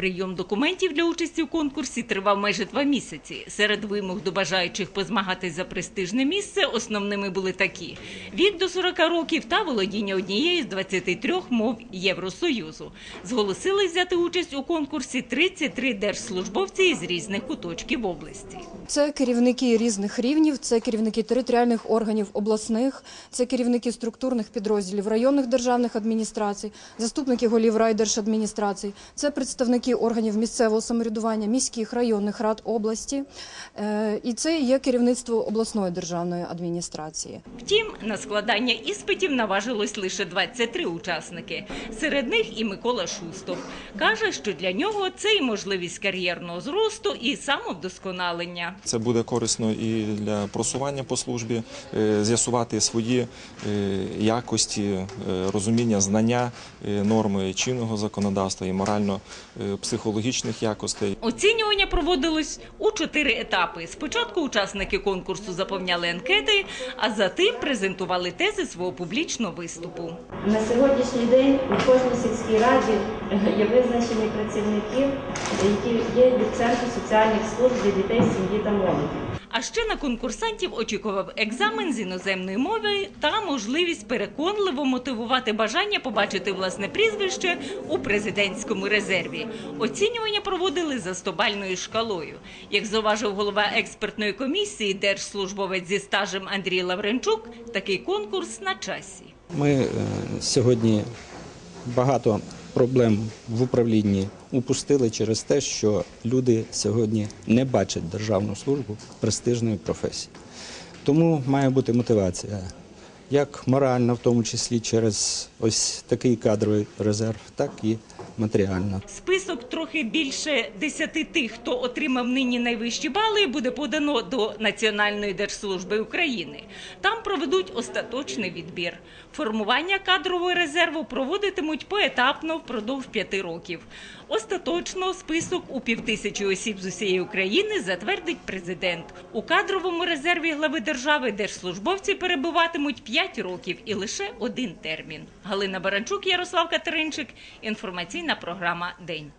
Прийом документів для участі у конкурсі тривав майже два місяці. Серед вимог до бажаючих позмагатись за престижне місце основними були такі: вік до 40 років та володіння однією з 23 мов Євросоюзу. Зголосились взяти участь у конкурсі 33 держслужбовці із різних куточків області. Це керівники різних рівнів, це керівники територіальних органів обласних, це керівники структурних підрозділів районних державних адміністрацій, заступники голів райдержадміністрацій, це представники органів місцевого самоврядування, міських районних рад області, е, і це є керівництво обласної державної адміністрації. Втім, на складання іспитів наважилось лише 23 учасники. Серед них і Микола Шустов. Каже, що для нього це і можливість кар'єрного зросту, і самовдосконалення. Це буде корисно і для просування по службі, е, з'ясувати свої е, якості, розуміння, знання норми чинного законодавства і морально-психологічних якостей. Оцінювання проводилось у чотири етапи. Спочатку учасники конкурсу заповняли анкети, а за тим презентували тези свого публічного виступу. На сьогоднішній день у кожній сільській раді є визначені працівники, які є від центру соціальних служб для дітей, сім'ї та молоді. А ще на конкурсантів очікував екзамен з іноземної мови та можливість переконливо мотивувати бажання побачити власне прізвище у президентському резерві. Оцінювання проводили за стобальною шкалою. Як зауважив голова експертної комісії, держслужбовець зі стажем Андрій Лавренчук, такий конкурс на часі. Ми е, сьогодні багато проблем в управлінні упустили через те, що люди сьогодні не бачать державну службу престижної професії. Тому має бути мотивація, як моральна, в тому числі через ось такий кадровий резерв, так і матеріальна. Список трохи більше десяти тих, хто отримав нині найвищі бали, буде подано до Національної держслужби України. Там проведуть остаточний відбір. Формування кадрового резерву проводитимуть поетапно впродовж п'яти років. Остаточно список у півтисячі осіб з усієї України затвердить президент. У кадровому резерві глави держави держслужбовці перебуватимуть 5 років і лише один термін. Галина Баранчук, Ярослав Катеринчик. Інформаційна програма День.